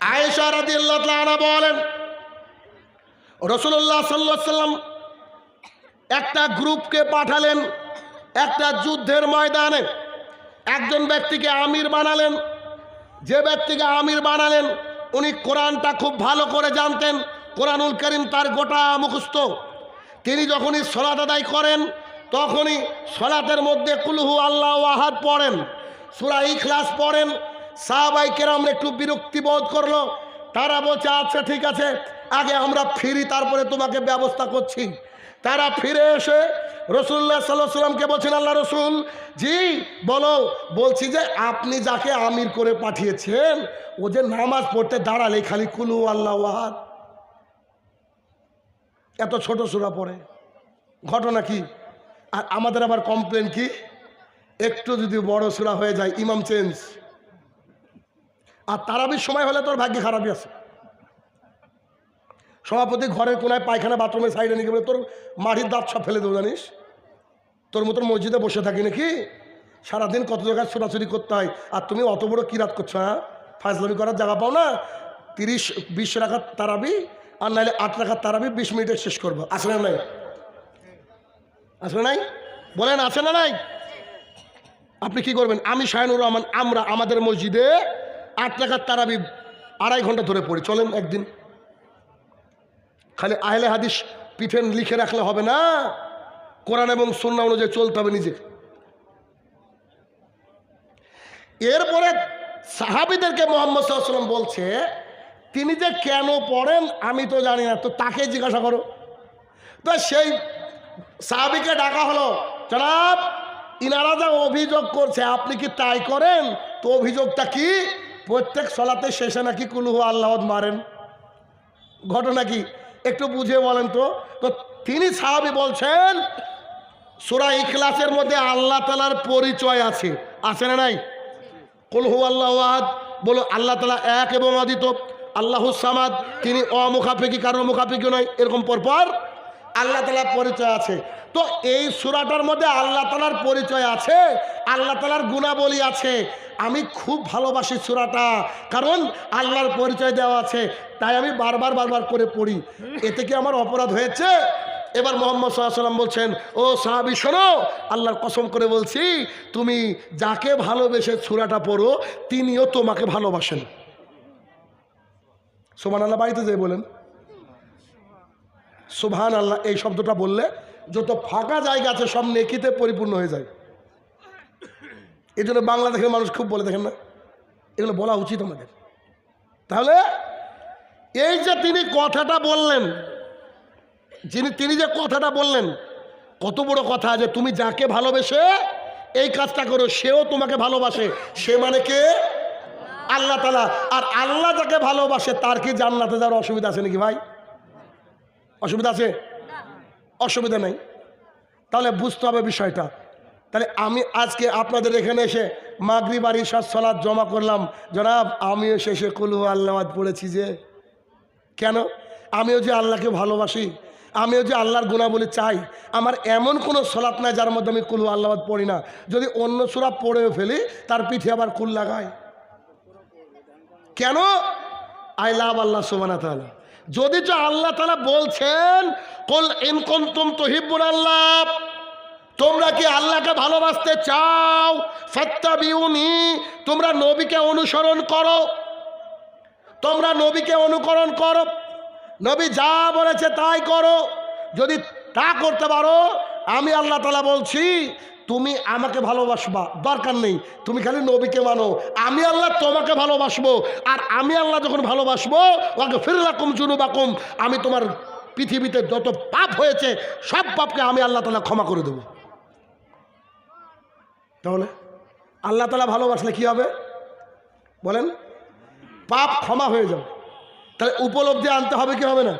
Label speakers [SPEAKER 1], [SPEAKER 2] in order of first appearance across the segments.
[SPEAKER 1] আয়েশা বলেন রসুল্লাহ সাল্লাহ সাল্লাম একটা গ্রুপকে পাঠালেন একটা যুদ্ধের ময়দানে। একজন ব্যক্তিকে আমির বানালেন। যে ব্যক্তিকে আমির বানালেন, উনি কোরআনটা খুব ভালো করে জানতেন। কোরআনুল করিম তার গোটা মুখস্থ। তিনি যখনই সলাত আদায় করেন, তখনই সলাতের মধ্যে কুলহু আল্লাহ আহাদ পড়েন, সুরা ইখলাস পড়েন সাহাবাই কেরাম একটু বিরক্তি বোধ করল। তারা বলছে আচ্ছা ঠিক আছে, আগে আমরা ফিরি, তারপরে তোমাকে ব্যবস্থা করছি। তারা ফিরে এসে রসুল্লাহ সাল্লাহ সাল্লামকে বলছেন, আল্লাহ রসুল, জি, বলো, বলছি যে আপনি যাকে আমির করে পাঠিয়েছেন, ও যে নামাজ পড়তে দাঁড়ালে খালি কুলু আল্লাহ ওয়াহাদ। এত ছোট সুরা পড়ে। ঘটনা কি? আর আমাদের আবার কমপ্লেন কি? একটু যদি বড় সুরা হয়ে যায়, ইমাম চেঞ্জ আর তারাবির সময় হলে তোর ভাগ্য খারাপই আছে। সভাপতি ঘরের কোনায় পায়খানা বাথরুমের সাইডে নিয়ে বলে, তোর মাটির দাঁত সব ফেলে দেবো জানিস? তোর মতন মসজিদে বসে থাকি নাকি? সারাদিন কত জায়গায় ছোটাছুটি করতে হয়? আর তুমি অত বড় কিরাত করছ হ্যাঁ? ফাজলামি করার জায়গা পাও না? তিরিশ, বিশ রাখার তারাবি, আর নাহলে আট রাখার তারাবি, বিশ মিনিটে শেষ করব। আছে না নাই? আসলে নাই? বলেন, আছে না নাই? আপনি কি করবেন? আমি শাহিনুর রহমান, আমরা আমাদের মসজিদে আট টাকার তারাবি আড়াই ঘণ্টা ধরে পড়ি। চলেন একদিন। খালি আহলে হাদিস পিঠেন লিখে রাখলে হবে না। কোরআন এবং সন্না অনুযায়ী চলতে হবে নিজে। এরপরে সাহাবিদেরকে মোহাম্মদ সাল্লাম বলছে, তিনি যে কেন পড়েন আমি তো জানি না, তো তাকে জিজ্ঞাসা করো। তো সেই সাহাবিকে ডাকা হলো, জনাব, ইনারা যা অভিযোগ করছে, আপনি কি তাই করেন? তো অভিযোগটা কি? প্রত্যেক সলাতে শেষে নাকি কুলুহু আল্লাহ মারেন। ঘটনা কি? একটু বুঝে বলেন তো। তো তিনি সাহাবি বলছেন, সুরা ইখলাসের মধ্যে আল্লাহ তালার পরিচয় আছে। আছে না নাই? কুলহু আল্লাহ বলো আল্লাহ তালা এক এবং অদিত আল্লাহ সামাদ, তিনি অমুখাপেক্ষি, কারোর মুখাপেক্ষি নয়, এরকম পরপর আল্লাহ তালার পরিচয় আছে। তো এই সুরাটার মধ্যে আল্লাহ তালার পরিচয় আছে, আল্লাহ তালার গুণাবলী আছে। আমি খুব ভালোবাসি সুরাটা, কারণ আল্লাহর পরিচয় দেওয়া আছে, তাই আমি বারবার বারবার করে পড়ি। এতে কি আমার অপরাধ হয়েছে? এবার মোহাম্মদ সাল্লাম বলছেন, ও সাহাবি, শোনো, আল্লাহর কসম করে বলছি, তুমি যাকে ভালোবেসে সুরাটা পড়ো, তিনিও তোমাকে ভালোবাসেন। সোমান আল্লাহ বাড়িতে যাই বলেন। সুবহান আল্লাহ এই শব্দটা বললে যত ফাঁকা জায়গা আছে, সব নেকিতে পরিপূর্ণ হয়ে যায়। এই জন্য বাংলাদেশের মানুষ খুব বলে, দেখেন না? এগুলো বলা উচিত আমাদের। তাহলে, এই যে তিনি কথাটা বললেন, যিনি, তিনি যে কথাটা বললেন, কত বড় কথা যে তুমি যাকে ভালোবেসে এই কাজটা করো, সেও তোমাকে ভালোবাসে। সে মানে কে? আল্লাহ তালা আর আল্লাহ যাকে ভালোবাসে, তার কি জান্নাতে যাওয়ার অসুবিধা আছে নাকি ভাই? অসুবিধা আছে? অসুবিধা নেই। তাহলে বুঝতে হবে বিষয়টা। তাহলে আমি আজকে আপনাদের এখানে এসে মাগরি বাড়ির সব সলাদ জমা করলাম। জনাব, আমিও শেষে কুলু আল্লাহাদ পড়েছি যে। কেন? আমিও যে আল্লাহকে ভালোবাসি, আমিও যে আল্লাহর গুণাবলী চাই, আমার এমন কোনো সলাপ নাই যার মধ্যে আমি কুলু আল্লাহাদ পড়ি না। যদি অন্য সুরা পড়েও ফেলি, তার পিঠে আবার কুল লাগায় কেন? আই লাভ আল্লাহ সোমানা তালা যদি তো আল্লাহ তালা বলছেন, কল ইনকম তুম তো হিব্বুর আল্লাহ তোমরা কি আল্লাহকে ভালোবাসতে চাও? সত্তা বিউনি তোমরা নবীকে অনুসরণ করো। তোমরা নবীকে অনুকরণ করো। নবী যা বলেছে তাই করো। যদি তা করতে পারো, আমি আল্লাহ তালা বলছি, তুমি আমাকে ভালোবাসবা, দরকার নেই। তুমি খালি নবীকে মানো। আমি আল্লাহ তোমাকে ভালোবাসবো। আর আমি আল্লাহ যখন ভালোবাসবো ওকে ফিরলাকুম জুনুবাকুম আমি তোমার পৃথিবীতে যত পাপ হয়েছে, সব পাপকে আমি আল্লাহ তালা ক্ষমা করে দেবো। তাহলে আল্লাহ তালা ভালোবাসলে কি হবে? বলেন, পাপ ক্ষমা হয়ে যাবে। তাহলে উপলব্ধি আনতে হবে কি হবে না?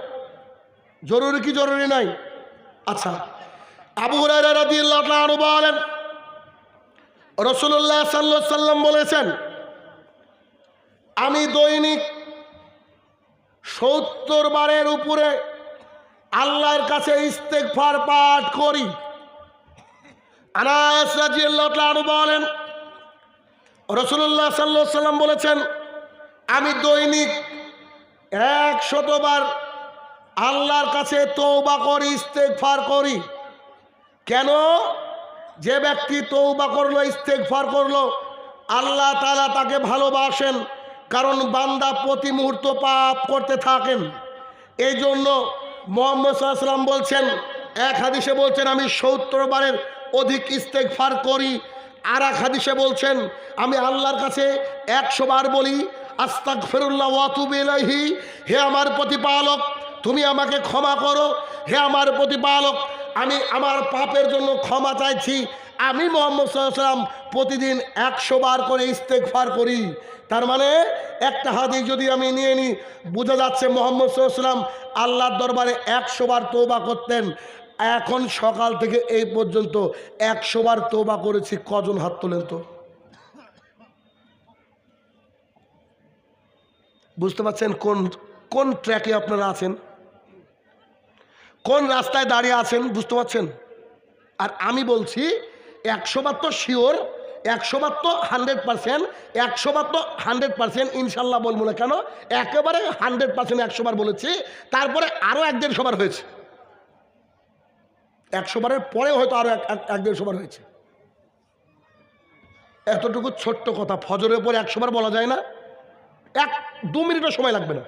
[SPEAKER 1] জরুরি কি জরুরি নাই? আচ্ছা আবু রাদিয়াল্লাহু বলেন রসুল্লাহ সাল্লাহ সাল্লাম বলেছেন, আমি দৈনিক সত্তর বারের উপরে আল্লাহর কাছে ইস্তেকফার পাঠ করি। আনাস তাআলা বলেন রসুল্লাহ সাল্লাহ সাল্লাম বলেছেন, আমি দৈনিক একশতবার আল্লাহর কাছে তৌবা করি ইস্তেকফার করি। কেন? যে ব্যক্তি তৌবা করল ইস্তেকফার করল, আল্লাহ তাআলা তাকে ভালোবাসেন, কারণ বান্দা প্রতি মুহূর্ত পাপ করতে থাকেন। এই জন্য মোহাম্মদ সাল্লাম বলছেন, এক হাদিসে বলছেন, আমি সত্তর বারের অধিক ইস্তেকফার করি। আর এক হাদিসে বলছেন, আমি আল্লাহর কাছে একশো বার বলি আস্তাক ফেরুল্লাহ ওয়াতুব ইলাইহি, হে আমার প্রতিপালক, তুমি আমাকে ক্ষমা করো। হে আমার প্রতিপালক, আমি আমার পাপের জন্য ক্ষমা চাইছি। আমি মোহাম্মদ সাল্লাম প্রতিদিন একশো বার করে ইস্তেকফার করি। তার মানে একটা হাদিস যদি আমি নিয়ে নিই বোঝা যাচ্ছে মোহাম্মদ সাল্লাম আল্লাহর দরবারে একশো বার তৌবা করতেন। এখন সকাল থেকে এই পর্যন্ত একশো বার তৌবা করেছি, কজন হাত তোলেন তো? বুঝতে পারছেন কোন কোন ট্র্যাকে আপনারা আছেন? কোন রাস্তায় দাঁড়িয়ে আছেন? বুঝতে পারছেন? আর আমি বলছি, একশো বার তো শিওর, একশো বার তো হান্ড্রেড পার্সেন্ট, একশো বার তো হান্ড্রেড পার্সেন্ট ইনশাল্লাহ বলব না কেন, একেবারে হান্ড্রেড পার্সেন্ট একশো বার বলেছি, তারপরে আরও এক দেড়শো বার হয়েছে। একশো বারের পরে হয়তো আরও এক দেড়শো বার হয়েছে। এতটুকু ছোট্ট কথা, ফজরের পরে একশো বার বলা যায় না। এক, দু মিনিটও সময় লাগবে না।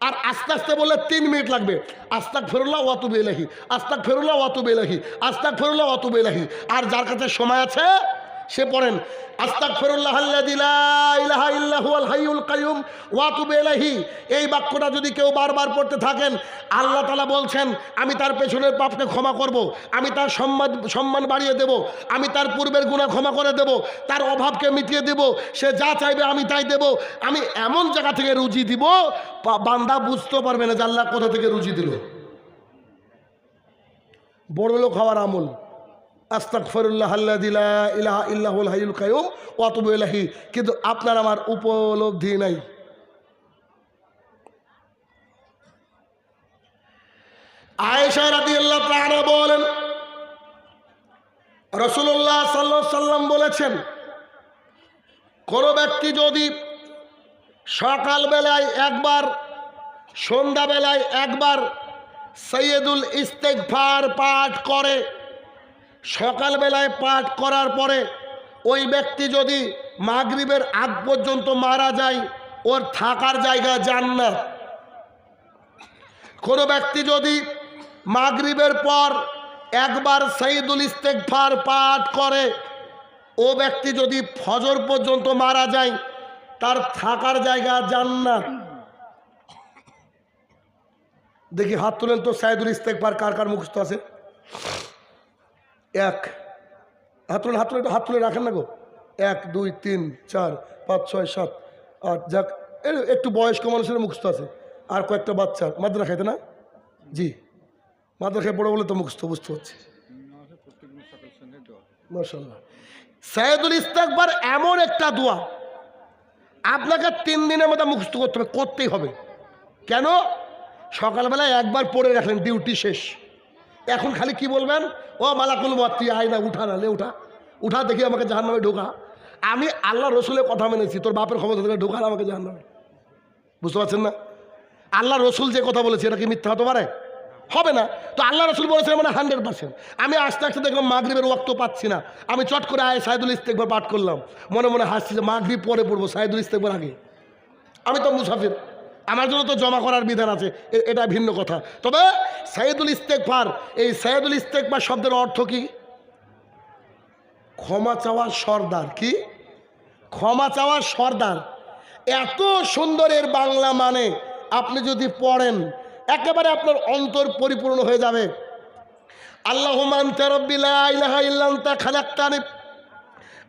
[SPEAKER 1] আর আস্তে আস্তে বললে তিন মিনিট লাগবে। আস্তাক ফেরুল্লাহ অতু বেলাহি আস্তাক ফেরুল্লাহ অতু বেলাহি আস্তাক ফেরুল্লাহ অতু বেলাহি আর যার কাছে সময় আছে সে পড়েন আস্তাক ফেরুল্লাহ হাইউল কাইম ওয়াতু এই বাক্যটা যদি কেউ বারবার পড়তে থাকেন, আল্লাহ তালা বলছেন, আমি তার পেছনের পাপকে ক্ষমা করব। আমি তার সম্মান সম্মান বাড়িয়ে দেব, আমি তার পূর্বের গুণা ক্ষমা করে দেব, তার অভাবকে মিটিয়ে দেব, সে যা চাইবে আমি তাই দেব, আমি এমন জায়গা থেকে রুজি দিব বান্দা বুঝতে পারবে না যে আল্লাহ কোথা থেকে রুজি দিল বড় লোক হওয়ার আমল কিন্তু আপনার আমার উপলব্ধি নাই। আয়েশা বলেন রসুল্লাহ সাল্লাহ সাল্লাম বলেছেন, কোনো ব্যক্তি যদি সকালবেলায় একবার, সন্ধ্যাবেলায় একবার সৈয়দুল ইস্তেকফার পাঠ করে সকালবেলায় পাঠ করার পরে ওই ব্যক্তি যদি মাগরিবের আগ পর্যন্ত মারা যায়, ওর থাকার জায়গা জান্নাত। কোনো ব্যক্তি যদি মাগরিবের পর একবার সঈদুল ইস্তেকফার পাঠ করে, ও ব্যক্তি যদি ফজর পর্যন্ত মারা যায়, তার থাকার জায়গা জান্নাত। দেখি হাত তুলেন তো সাইদুল ইস্তেকফার কার কার মুখস্থ আছে? এক। হাত তুলে হাত তুলে হাত তুলে রাখেন না গো। এক, দুই, তিন, চার, পাঁচ, ছয়, সাত, আট, যাক। একটু বয়স্ক মানুষের মুখস্থ আছে। আর কয়েকটা বাচ্চা। মাদ্রা খাইতে না? জি। মাদ্রা খাই বড় বলে তো মুখস্থ, বুঝতে পারছি। সাইদুল ইস্তাকবার এমন একটা দোয়া। আপনাকে তিন দিনের মধ্যে মুখস্থ করতে হবে, করতেই হবে। কেন? সকালবেলায় একবার পড়ে রাখলেন, ডিউটি শেষ। এখন খালি কি বলবেন? ও মালাকুল মাতৃ, আয় না, উঠা না, লে, উঠা। উঠা দেখি আমাকে জাহান নামে ঢোকা। আমি আল্লাহ রসুলের কথা মেনেছি, তোর বাপের ক্ষমতা থেকে ঢোকাল আমাকে জাহান নামে বুঝতে পারছেন না? আল্লাহ রসুল যে কথা বলেছে, এটা কি মিথ্যা হতে পারে? হবে না। তো আল্লাহ রসুল বলেছেন মানে হান্ড্রেড পার্সেন্ট। আমি আস্তে আস্তে দেখলাম মাগরীবের ওয়াক্ত পাচ্ছি না। আমি চট করে আয় সাইদুল ইস্তেকবার পাঠ করলাম। মনে মনে হাসছি যে মাগরীব পরে পড়ব সাইদুল ইস্তেকবার আগে। আমি তো মুসাফির। আমার জন্য তো জমা করার বিধান আছে। এটা ভিন্ন কথা। তবে সাইদুল ইস্তেকফার এই সাইদুল ইস্তেকফার শব্দের অর্থ কি? ক্ষমা চাওয়ার সর্দার। কি? ক্ষমা চাওয়ার সর্দার। এত সুন্দরের বাংলা মানে আপনি যদি পড়েন, একেবারে আপনার অন্তর পরিপূর্ণ হয়ে যাবে। আল্লাহ খালাক্তানি,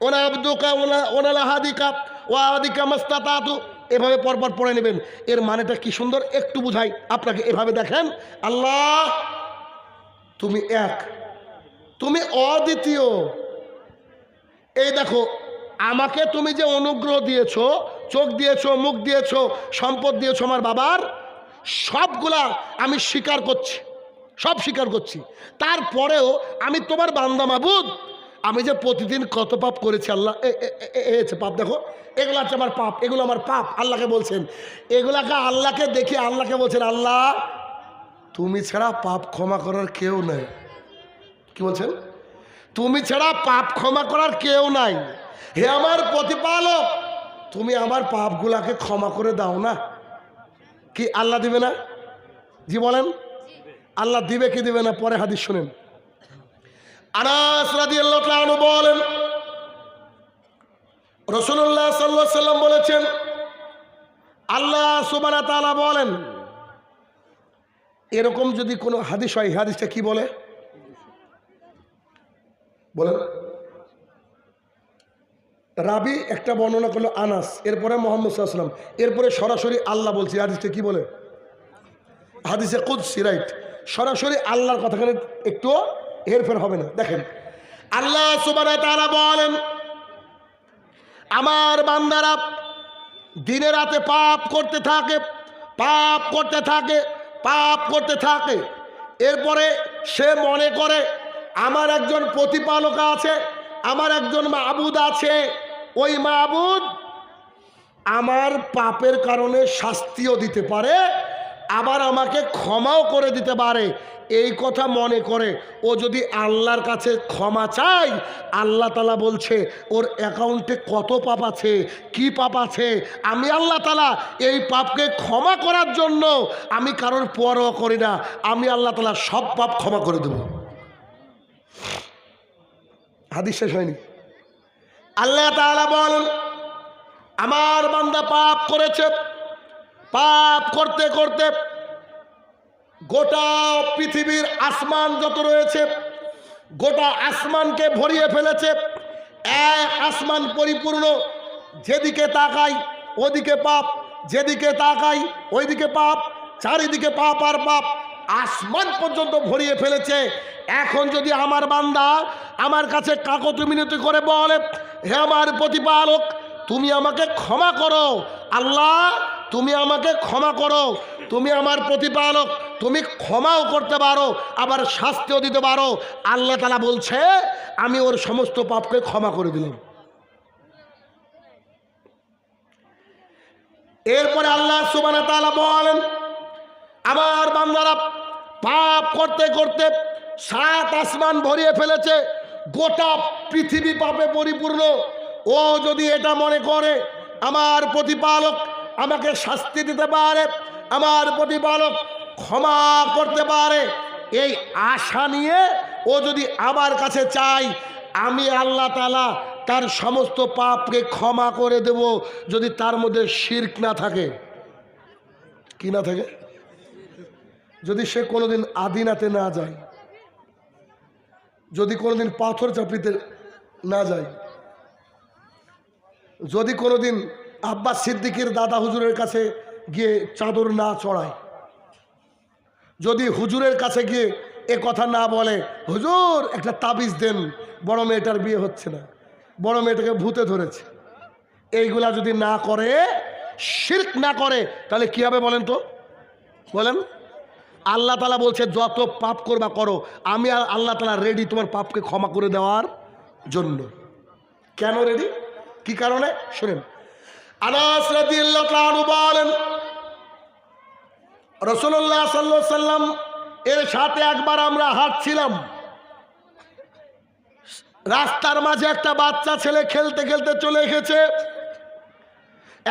[SPEAKER 1] ওনা আব্দুকা, ওনা ওনা লাহাদিকা ও আদিকা মাস্তাতাতু। এভাবে পরপর পড়ে নেবেন। এর মানেটা কি সুন্দর? একটু বুঝাই। আপনাকে এভাবে দেখেন। আল্লাহ, তুমি এক। তুমি অদ্বিতীয়। এই দেখো, আমাকে তুমি যে অনুগ্রহ দিয়েছ, চোখ দিয়েছ, মুখ দিয়েছ, সম্পদ দিয়েছ আমার বাবার, সবগুলা আমি স্বীকার করছি। সব স্বীকার করছি। তারপরেও আমি তোমার বান্দা মাবুদ। আমি যে প্রতিদিন কত পাপ করেছি আল্লাহ, এ, এ- এ- এ- এ হচ্ছে পাপ দেখো, এগুলো হচ্ছে আমার পাপ, এগুলো আমার পাপ, আল্লাহকে বলছেন। এগুলাকে আল্লাহকে দেখে আল্লাহকে বলছেন, আল্লাহ, তুমি ছাড়া পাপ ক্ষমা করার কেউ নাই। কি বলছেন? তুমি ছাড়া পাপ ক্ষমা করার কেউ নাই। হে আমার প্রতিপালক, তুমি আমার পাপগুলাকে ক্ষমা করে দাও না। কি আল্লাহ দিবে না? জি বলেন। আল্লাহ দিবে কি দিবে না? পরে হাদিস শুনেন। আনাস তাআলা আনহু বলেন রসুল্লাহ সাল্লাহ সাল্লাম বলেছেন, আল্লাহ সুবানা তাআলা বলেন, এরকম যদি কোনো হাদিস হয় হাদিসটা কি বলে? বলেন। রাবি একটা বর্ণনা করল আনাস, এরপরে মোহাম্মদ সাল্লাম এরপরে সরাসরি আল্লাহ বলছি হাদিসটা কি বলে? হাদিসে কুদসি, রাইট। সরাসরি আল্লাহর কথাখানে একটু হেরফের হবে না, দেখেন। আল্লাহ সুবাহ তারা বলেন, আমার বান্দারা দিনে রাতে পাপ করতে থাকে, পাপ করতে থাকে, পাপ করতে থাকে। এরপরে সে মনে করে, আমার একজন প্রতিপালক আছে, আমার একজন মাবুদ আছে। ওই মাবুদ আমার পাপের কারণে শাস্তিও দিতে পারে, আবার আমাকে ক্ষমাও করে দিতে পারে। এই কথা মনে করে। ও যদি আল্লাহর কাছে ক্ষমা চাই আল্লাহ তালা বলছে, ওর অ্যাকাউন্টে কত পাপ আছে? কি পাপ আছে? আমি আল্লাহ তালা এই পাপকে ক্ষমা করার জন্য আমি কারোর পরোয়া করি না। আমি আল্লাহ তালা সব পাপ ক্ষমা করে দেব। হাদিস শেষ হয়নি। আল্লাহ তালা বলেন, আমার বান্দা পাপ করেছে। পাপ করতে করতে গোটা পৃথিবীর আসমান যত রয়েছে, গোটা আসমানকে ভরিয়ে ফেলেছে। এক আসমান পরিপূর্ণ, যেদিকে তাকাই ওদিকে পাপ, যেদিকে তাকাই ওইদিকে পাপ, চারিদিকে পাপ আর পাপ। আসমান পর্যন্ত ভরিয়ে ফেলেছে। এখন যদি আমার বান্দা আমার কাছে কাকতি মিনতি করে বলে, হে আমার প্রতিপালক, তুমি আমাকে ক্ষমা করো। আল্লাহ, তুমি আমাকে ক্ষমা করো। তুমি আমার প্রতিপালক তুমি ক্ষমাও করতে পারো, আবার শাস্তিও দিতে পারো। আল্লাহ তালা বলছে, আমি ওর সমস্ত পাপকে ক্ষমা করে দিলাম। এরপরে আল্লাহ সুবানা তালা বলেন আমার বান্দারা পাপ করতে করতে সাত আসমান ভরিয়ে ফেলেছে, গোটা পৃথিবী পাপে পরিপূর্ণ। ও যদি এটা মনে করে, আমার প্রতিপালক আমাকে শাস্তি দিতে পারে, আমার প্রতিপালক ক্ষমা করতে পারে। এই আশা নিয়ে ও যদি আমার কাছে চাই আমি আল্লাহ তালা তার সমস্ত পাপকে ক্ষমা করে দেব যদি তার মধ্যে শির্ক না থাকে। কি না থাকে? যদি সে কোনোদিন আদিনাতে না যায়, যদি কোনোদিন পাথর চাপড়িতে না যায়, যদি কোনোদিন আব্বাস সিদ্দিকের দাদা হুজুরের কাছে গিয়ে চাদর না চড়ায় যদি হুজুরের কাছে গিয়ে এ কথা না বলে, হুজুর, একটা তাবিজ দেন, বড় মেয়েটার বিয়ে হচ্ছে না, বড় মেয়েটাকে ভূতে ধরেছে। এইগুলা যদি না করে, শির্ক না করে, তাহলে কি হবে বলেন তো? বলেন। আল্লাহ তালা বলছে, যত পাপ করবা করো, আমি আর আল্লাহ তালা রেডি তোমার পাপকে ক্ষমা করে দেওয়ার জন্য। কেন রেডি কি কারণে? শোনেন। আনাস রাদিয়াল্লাহু তাআলা বলেন রসুল্লাহ সাল্লাহ সাল্লাম এর সাথে একবার আমরা হাঁটছিলাম। রাস্তার মাঝে একটা বাচ্চা ছেলে খেলতে খেলতে চলে এসেছে।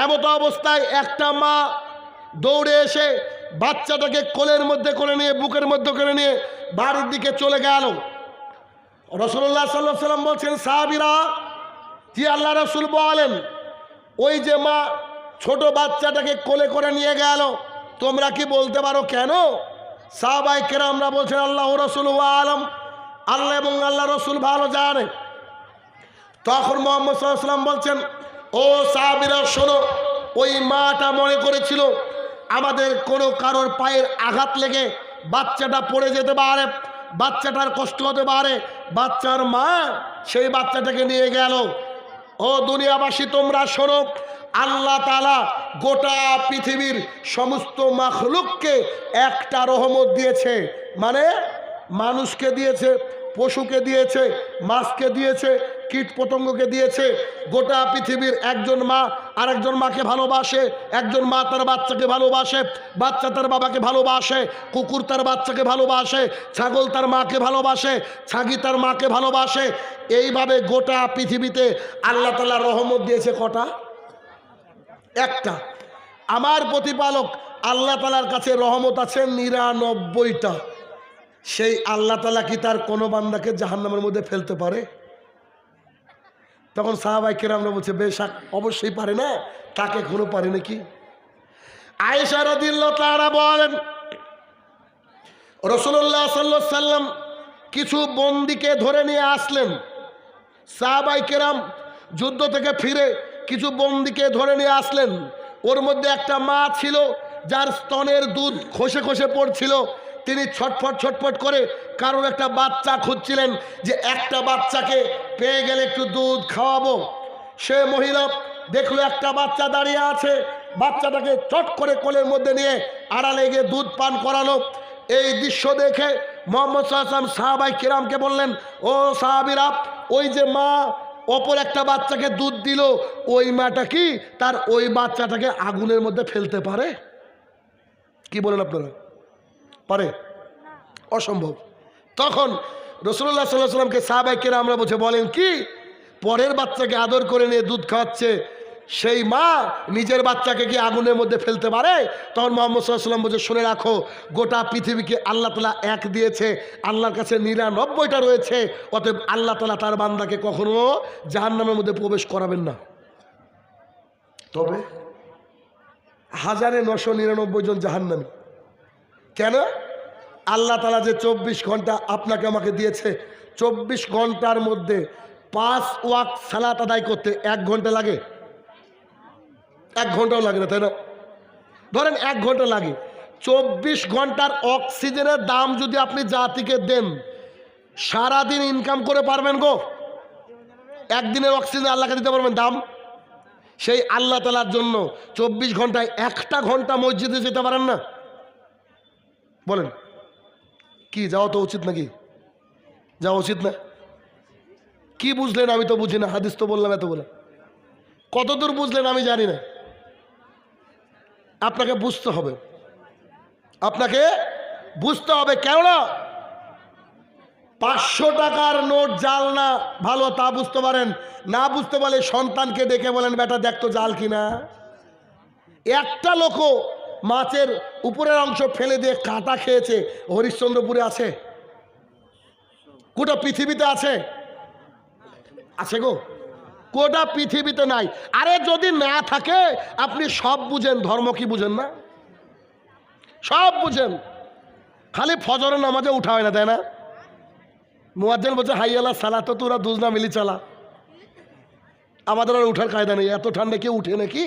[SPEAKER 1] এমত অবস্থায় একটা মা দৌড়ে এসে বাচ্চাটাকে কোলের মধ্যে করে নিয়ে, বুকের মধ্যে করে নিয়ে বাড়ির দিকে চলে গেল। রসুল্লাহ সাল্লাহ সাল্লাম বলছেন, সাহাবিরা জি আল্লাহ রসুল বলেন? ওই যে মা ছোট বাচ্চাটাকে কোলে করে নিয়ে গেল। তোমরা কি বলতে পারো কেন? সাহবাই কেরামরা বলছেন, আল্লাহ রসুল আলম। আল্লাহ এবং আল্লাহ রসুল ভালো জানে। তখন মোহাম্মদ সাল্লাম বলছেন, ও সাহাবিরা, শোনো, ওই মাটা মনে করেছিল আমাদের কোনো কারোর পায়ের আঘাত লেগে বাচ্চাটা পড়ে যেতে পারে, বাচ্চাটার কষ্ট হতে পারে, বাচ্চার মা সেই বাচ্চাটাকে নিয়ে গেল। ও দুনিয়াবাসী, তোমরা শোনো আল্লাহ তালা গোটা পৃথিবীর সমস্ত মাখলুককে একটা রহমত দিয়েছে। মানে মানুষকে দিয়েছে, পশুকে দিয়েছে, মাছকে দিয়েছে কীট পতঙ্গকে দিয়েছে। গোটা পৃথিবীর একজন মা আর একজন মাকে ভালোবাসে, একজন মা তার বাচ্চাকে ভালোবাসে, বাচ্চা তার বাবাকে ভালোবাসে, কুকুর তার বাচ্চাকে ভালোবাসে, ছাগল তার মাকে ভালোবাসে, ছাগি তার মাকে ভালোবাসে। এইভাবে গোটা পৃথিবীতে আল্লাহ তালা রহমত দিয়েছে কটা? একটা। আমার প্রতিপালক আল্লাহ তালার কাছে রহমত আছে নিরানব্বইটা। সেই আল্লাহ তালা কি তার কোনো বান্দাকে জাহান্নামের মধ্যে ফেলতে পারে? তখন সাহাবাই কেরামরা বলছে বেশাক অবশ্যই পারে না। তাকে কোনো পারে নাকি? আয়েশা রদিল্ল তারা বলেন রসুল্লাহ সাল্লা সাল্লাম কিছু বন্দিকে ধরে নিয়ে আসলেন। সাহাবাই কেরাম যুদ্ধ থেকে ফিরে কিছু বন্দিকে ধরে নিয়ে আসলেন। ওর মধ্যে একটা মা ছিল, যার স্তনের দুধ খসে খসে পড়ছিল। তিনি ছটফট ছটফট করে কারোর একটা বাচ্চা খুঁজছিলেন যে একটা বাচ্চাকে পেয়ে গেলে একটু দুধ খাওয়াবো। সে মহিলা দেখল একটা বাচ্চা দাঁড়িয়ে আছে। বাচ্চাটাকে চট করে কোলের মধ্যে নিয়ে আড়ালে গিয়ে দুধ পান করালো। এই দৃশ্য দেখে মোহাম্মদ সাল্লাম সাহাবাই কিরামকে বললেন, ও সাহাবিরা, ওই যে মা অপর একটা বাচ্চাকে দুধ দিল ওই মাটা কি? তার ওই বাচ্চাটাকে আগুনের মধ্যে ফেলতে পারে? কি বলেন আপনারা? পারে? অসম্ভব। তখন রসুল্লাহ সাল্লাহ সাল্লামকে সাহাবাইকেরা আমরা বুঝে বলেন কি? পরের বাচ্চাকে আদর করে নিয়ে দুধ খাওয়াচ্ছে সেই মা নিজের বাচ্চাকে কি আগুনের মধ্যে ফেলতে পারে? তখন মোহাম্মদ সাল্লাম বলছে, শুনে রাখো, গোটা পৃথিবীকে আল্লাহ তালা এক দিয়েছে, আল্লাহর কাছে নিরানব্বইটা রয়েছে, অতএব আল্লাহ তালা তার বান্দাকে কখনো জাহান্নামের মধ্যে প্রবেশ করাবেন না। তবে হাজারে নশো নিরানব্বই জন জাহান্নামী। কেন? আল্লাহ তালা যে চব্বিশ ঘণ্টা আপনাকে আমাকে দিয়েছে, চব্বিশ ঘণ্টার মধ্যে পাঁচ ওয়াক সালাত আদায় করতে এক ঘণ্টা লাগে? এক ঘন্টাও লাগে না, তাই না? ধরেন এক ঘণ্টা লাগে। চব্বিশ ঘণ্টার অক্সিজেনের দাম যদি আপনি জাতিকে দেন, সারাদিন ইনকাম করে পারবেন গো। একদিনের অক্সিজেন আল্লাহকে দিতে পারবেন দাম? সেই আল্লাহ তালার জন্য চব্বিশ ঘন্টায় একটা ঘণ্টা মসজিদে যেতে পারেন না? বলেন, কি, যাওয়া তো উচিত নাকি? যাওয়া উচিত না? কি বুঝলেন আমি তো বুঝি না, হাদিস তো বললাম এত বলে। কতদূর বুঝলেন আমি জানি না। আপনাকে বুঝতে হবে। আপনাকে বুঝতে হবে কেননা পাঁচশো টাকার নোট জাল না ভালো তা বুঝতে পারেন, না বুঝতে পারলে সন্তানকে ডেকে বলেন, বেটা দেখতো জাল কিনা। একটা লোকও মাছের উপরের অংশ ফেলে দিয়ে কাঁটা খেয়েছে, হরিশ্চন্দ্রপুরে আছে? গোটা পৃথিবীতে আছে? আছে গো। গোটা পৃথিবীতে নাই। আরে যদি না থাকে, আপনি সব বুঝেন, ধর্ম কি বুঝেন না? সব বুঝেন। খালি ফজরের নামাজে উঠা হয় না, তাই না? মুয়াজ্জেন বলছে হাইয়ালা সালা তো তোরা দুজনা মিলি চালা। আমাদের আর উঠার কায়দা নেই। এত ঠান্ডা কেউ উঠে নাকি?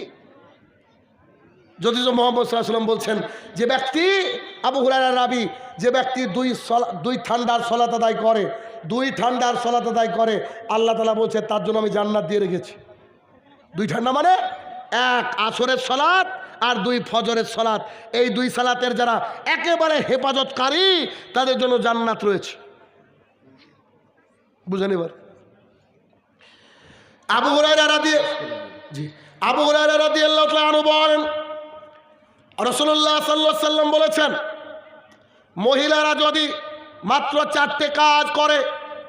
[SPEAKER 1] যদি মোহাম্মদ সাল্লাম বলছেন, যে ব্যক্তি আবু হুরারা রাবি, যে ব্যক্তি দুই দুই ঠান্ডার সলাত আদায় করে দুই ঠান্ডার সলাত আদায় করে, আল্লাহ তালা বলছে, তার জন্য আমি জান্নাত দিয়ে রেখেছি। দুই ঠান্ডা মানে? এক, আসরের সলাৎ আর দুই, ফজরের সলাৎ এই দুই সালাতের যারা একেবারে হেফাজতকারী, তাদের জন্য জান্নাত রয়েছে। বুঝেন এবার? আবু হুরায়রা দিয়ে জি, আবু হুরায়রা দিয়ে আল্লাহ বলেন রসুল্লাহ সাল্লাহ সাল্লাম বলেছেন, মহিলারা যদি মাত্র চারটে কাজ করে,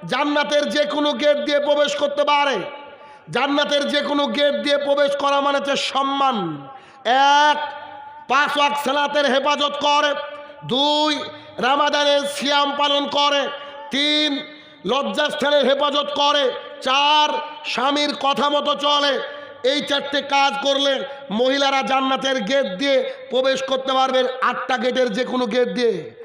[SPEAKER 1] জান্নাতের যে কোনো গেট দিয়ে প্রবেশ করতে পারে। জান্নাতের যে কোনো গেট দিয়ে প্রবেশ করা মানে হচ্ছে সম্মান। এক, পাঁচ ওয়াক সালাতের হেফাজত করে। দুই, রামাদানের সিয়াম পালন করে। তিন, লজ্জাস্থানের হেফাজত করে। চার, স্বামীর কথা মতো চলে। এই চারটে কাজ করলে মহিলারা জান্নাতের গেট দিয়ে প্রবেশ করতে পারবেন আটটা গেটের যে কোনো গেট দিয়ে।